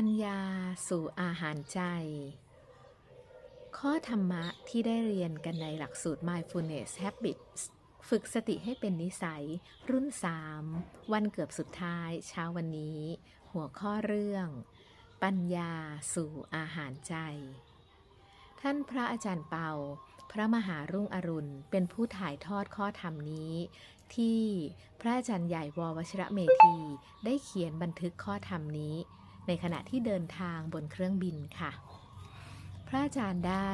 ปัญญาสู่อาหารใจ ข้อธรรมะที่ได้เรียนกันในหลักสูตร Mindfulness Habits ฝึกสติให้เป็นนิสัย รุ่น 3 วันเกือบสุดท้ายเช้าวันนี้ หัวข้อเรื่อง ปัญญาสู่อาหารใจ ท่านพระอาจารย์เปา พระมหารุ่งอรุณ เป็นผู้ถ่ายทอดข้อธรรมนี้ ที่พระอาจารย์ใหญ่ววชิระเมธี ได้เขียนบันทึกข้อธรรมนี้ ในขณะที่เดินทางบนเครื่องบินค่ะ พระอาจารย์ได้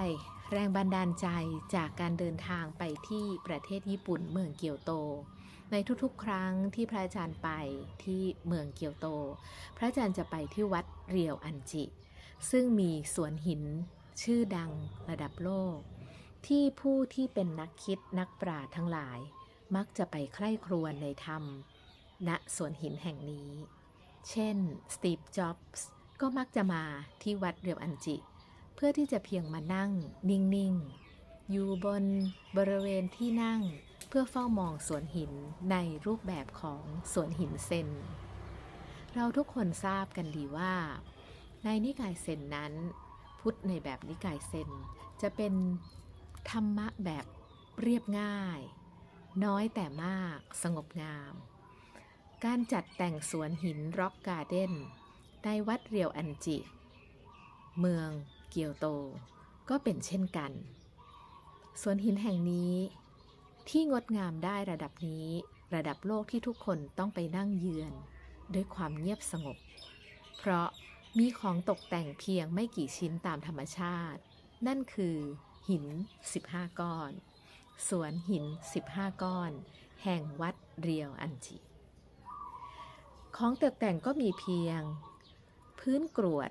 แรงบันดาลใจจากการเดินทางไปที่ประเทศญี่ปุ่นเมืองเกียวโต ในทุกๆ ครั้งที่พระอาจารย์ไปที่เมืองเกียวโต พระอาจารย์จะไปที่วัดเรียวอันจิ ซึ่งมีสวนหินชื่อดังระดับโลก ที่ผู้ที่เป็นนักคิดนักปราชญ์ทั้งหลาย มักจะไปใคร่ครวญในธรรมณสวนหินแห่งนี้ เช่น สตีฟ จ็อบส์ ก็มักจะมาที่วัดเรียวอันจิ เพื่อที่จะเพียงมานั่ง นิ่ง ๆ อยู่บนบริเวณที่นั่ง เพื่อเฝ้ามองสวนหินในรูปแบบของสวนหินเซน เราทุกคนทราบกันดีว่า ในนิกายเซนนั้น พุทธในแบบนิกายเซนจะเป็นธรรมะแบบเรียบง่าย น้อยแต่มากสงบงาม การจัดแต่งสวนหินร็อกการ์เด้นในวัดเรียวอันจิ เมืองเกียวโต ก็เป็นเช่นกัน สวนหินแห่งนี้ที่งดงามได้ระดับนี้ระดับโลกที่ทุกคนต้องไปนั่งเยือน ด้วยความเงียบสงบ เพราะมีของตกแต่งเพียงไม่กี่ชิ้นตามธรรมชาติ นั่นคือหิน 15 ก้อน สวนหิน 15 ก้อน แห่งวัดเรียวอันจิ ของตกแต่งก็มีเพียง พื้นกรวด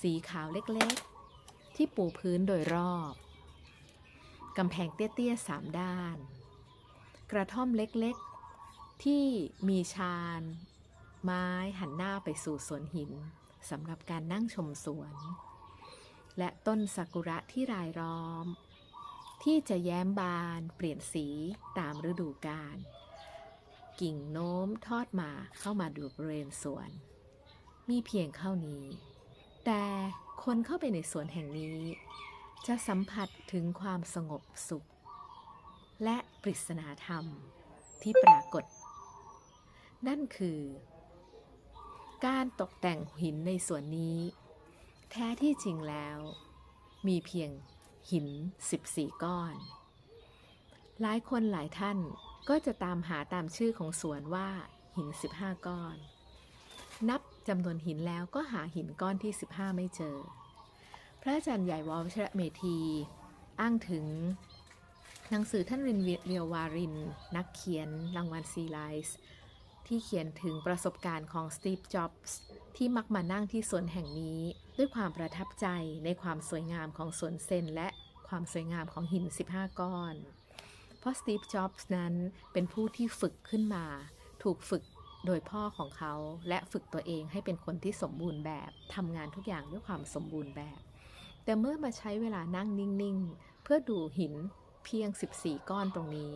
สีขาวเล็กๆ ที่ปูพื้นโดยรอบ กำแพงเตี้ยๆสามด้าน กระท่อมเล็กๆ ที่มีชาน ไม้หันหน้าไปสู่สวนหินสำหรับการนั่งชมสวน และต้นซากุระที่รายล้อม ที่จะแย้มบานเปลี่ยนสีตามฤดูกาล กิ่งโน้มทอดมาเข้ามาดูบริเวณสวน มีเพียงเท่านี้ แต่คนเข้าไปในสวนแห่งนี้ จะสัมผัสถึงความสงบสุข และปริศนาธรรมที่ปรากฏ นั่นคือ การตกแต่งหินในสวนนี้ แท้ที่จริงแล้ว มีเพียงหิน 14 ก้อน หลายคนหลายท่าน ก็จะตามหาตามชื่อของสวนว่าหิน 15 ก้อน นับจำนวนหินแล้วก็หาหินก้อนที่ 15 ไม่เจอ พระอาจารย์ใหญ่วอวชระเมธี อ้างถึง หนังสือท่านรินเรียววาริน นักเขียนรางวัลซีไลส์ที่เขียนถึงประสบการณ์ของสตีฟ จ็อบส์ที่มักมานั่งที่สวนแห่งนี้ ด้วยความประทับใจในความสวยงามของสวนเซนและความสวยงามของหิน 15 ก้อน ราะสตีฟ จ็อบส์นั้นเป็นผู้ที่ฝึกขึ้นมา ถูกฝึกโดยพ่อของเขา และฝึกตัวเองให้เป็นคนที่สมบูรณ์แบบทำงานทุกอย่างด้วยความสมบูรณ์แบบ แต่เมื่อมาใช้เวลานั่งนิ่ง ๆ เพื่อดูหินเพียง 14 ก้อนตรงนี้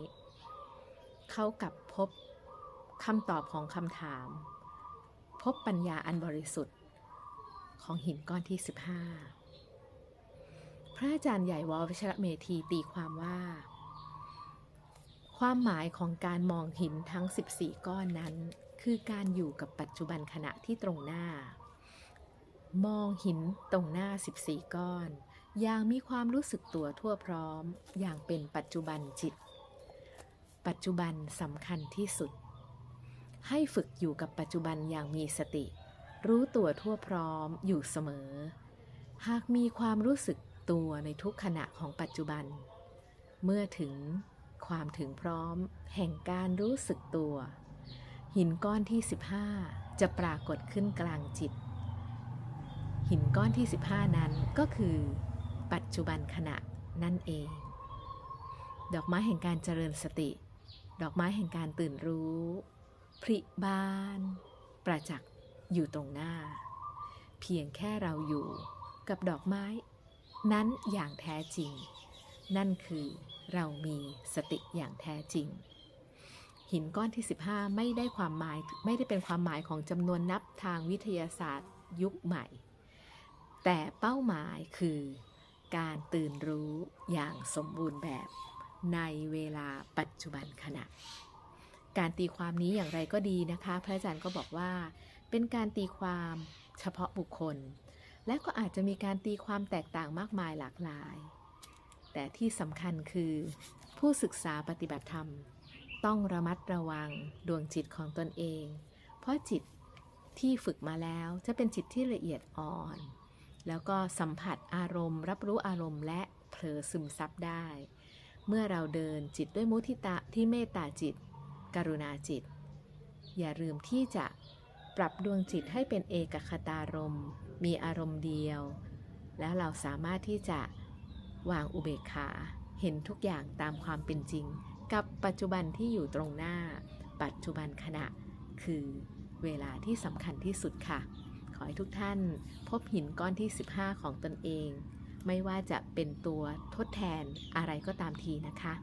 เขากลับพบคำตอบของคำถาม พบปัญญาอันบริสุทธิ์ ของหินก้อนที่ 15 พระอาจารย์ใหญ่วอวชระเมธีตีความว่า ความหมายของการมองหินทั้ง 14 ก้อนนั้น คือการอยู่กับปัจจุบันขณะที่ตรงหน้า มองหินตรงหน้า 14 ก้อน อย่างมีความรู้สึกตัวทั่วพร้อม อย่างเป็นปัจจุบันจิต ปัจจุบันสำคัญที่สุด ให้ฝึกอยู่กับปัจจุบันอย่างมีสติ รู้ตัวทั่วพร้อมอยู่เสมอ หากมีความรู้สึกตัวในทุกขณะของปัจจุบัน เมื่อถึง ความถึงพร้อม แห่งการรู้สึกตัว หินก้อนที่ 15 จะปรากฏขึ้นกลางจิต หินก้อนที่ 15 นั้นก็คือ ปัจจุบันขณะนั่นเอง ดอกไม้แห่งการเจริญสติ ดอกไม้แห่งการตื่นรู้ พริบาน ประจักษ์อยู่ตรงหน้า เพียงแค่เราอยู่กับดอกไม้ นั้นอย่างแท้จริง นั่นคือ เรามีสติอย่างแท้จริง หินก้อนที่ 15 ไม่ได้ความหมายไม่ได้เป็นความหมายของจำนวนนับทางวิทยาศาสตร์ยุคใหม่ แต่เป้าหมายคือการตื่นรู้อย่างสมบูรณ์แบบในเวลาปัจจุบันขณะ การตีความนี้อย่างไรก็ดีนะคะ พระอาจารย์ก็บอกว่า เป็นการตีความเฉพาะบุคคล และก็อาจจะมีการตีความแตกต่างมากมายหลากหลาย แต่ที่สำคัญคือ ผู้ศึกษาปฏิบัติธรรม ต้องระมัดระวังดวงจิตของตนเอง เพราะจิตที่ฝึกมาแล้วจะเป็นจิตที่ละเอียดอ่อน แล้วก็สัมผัสอารมณ์ รับรู้อารมณ์และเผลอซึมซับได้ เมื่อเราเดินจิตด้วยมุทิตาที่เมตตาจิต กรุณาจิต อย่าลืมที่จะปรับดวงจิตให้เป็นเอกคตารมมีอารมณ์เดียว แล้วเราสามารถที่จะ วางอุเบกขา เห็นทุกอย่างตามความเป็นจริง กับปัจจุบันที่อยู่ตรงหน้า ปัจจุบันขณะ คือเวลาที่สำคัญที่สุดค่ะ ขอให้ทุกท่านพบหินก้อนที่ 15 ของตนเอง ไม่ว่าจะเป็นตัวทดแทนอะไรก็ตามทีนะคะ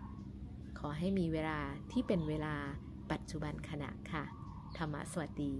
ขอให้มีเวลาที่เป็นเวลาปัจจุบันขณะค่ะ ธรรมะสวัสดี